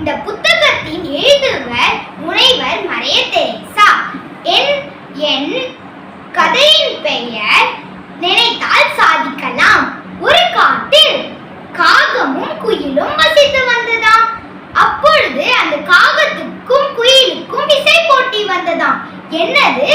இந்த புத்தகத்தின் எழுதுவர் முனைவர் மரிய தெரேசா என் என் கதையின் பெயர் நினைத்தால் சாதிக்கலாம். ஒரு காட்டில் காகமும் குயிலும் வசித்து வந்ததாம். அப்பொழுது அந்த காகத்துக்கும் குயிலுக்கும் இசை போட்டி வந்ததாம். என்னது?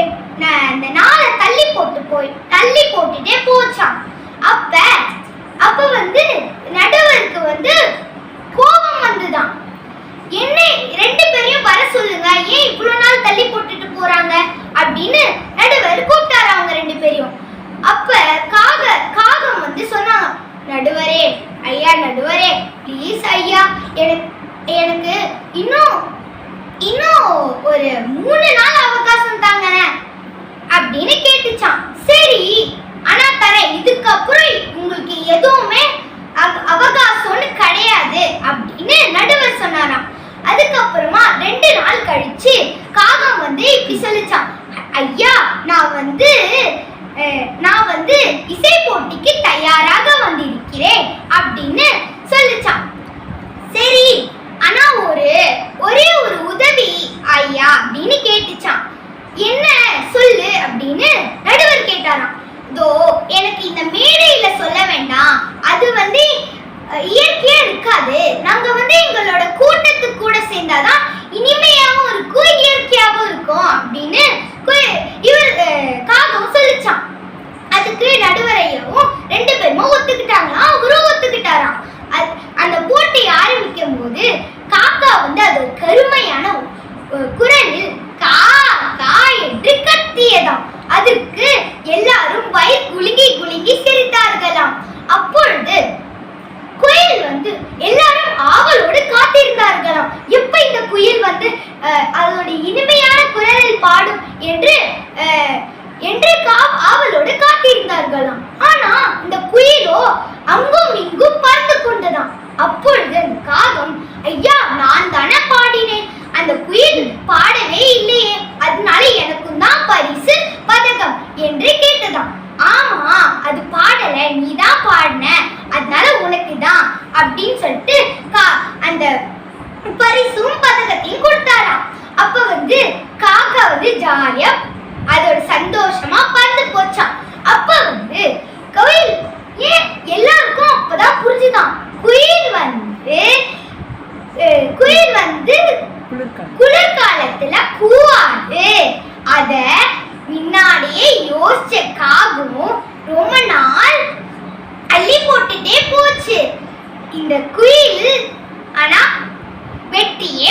காகமோ அந்த நாளை தள்ளி போட்டு போய் தள்ளி போட்டுட்டே போச்சான் அப்ப அப்ப வந்து நடுவருக்கு வந்து கோபம் வந்துதான் என்ன ரெண்டு பேரையும் வர சொல்லுங்க. ஏன் இவ்வளவு நாள் தள்ளி போட்டுட்டு போறாங்க? அப்படின்னு நடுவர் கூப்பிட்டாரு அவங்க ரெண்டு பேரையும். அப்ப காக காகம் வந்து சொன்னாங்க நடுவரே ஐயா நடுவரே ப்ளீஸ் ஐயா எனக்கு எனக்கு இன்னும் இன்னும் ஒரு மூணு நாள் அவகாசம் தாங்க அப்படின்னு கேட்டுச்சான் சரி ஆனா தரேன். இதுக்கப்புறம் உங்களுக்கு எதுவுமே அவ- அவகாசம்னு கிடையாது அப்படின்னு நடுவர் சொன்னாராம். அதுக்கப்புறமா ரெண்டு நாள் கழிச்சு காகம் வந்து இப்படி சொல்லிச்சான் ஐயா நான் வந்து அஹ், நான் வந்து இசை போட்டிக்கு தயாராக வந்திருக்கிறேன் அப்படின்னு சொல்லிச்சான் சரி ஆனா ஒரு ஒரே ஒரு ஜாலியா அதோட சந்தோஷமா பறந்து போச்சாம். அப்ப வந்து குயில் ஏன் எல்லாருக்கும் அப்பதான் புரிஞ்சுதான்? குயில் வந்து குயில் வந்து குளிர்காலத்துல கூவாது அத முன்னாடியே யோசிச்ச காகும் ரொம்ப நாள் அள்ளி போட்டுட்டே போச்சு. இந்த குயில் ஆனா வெட்டியே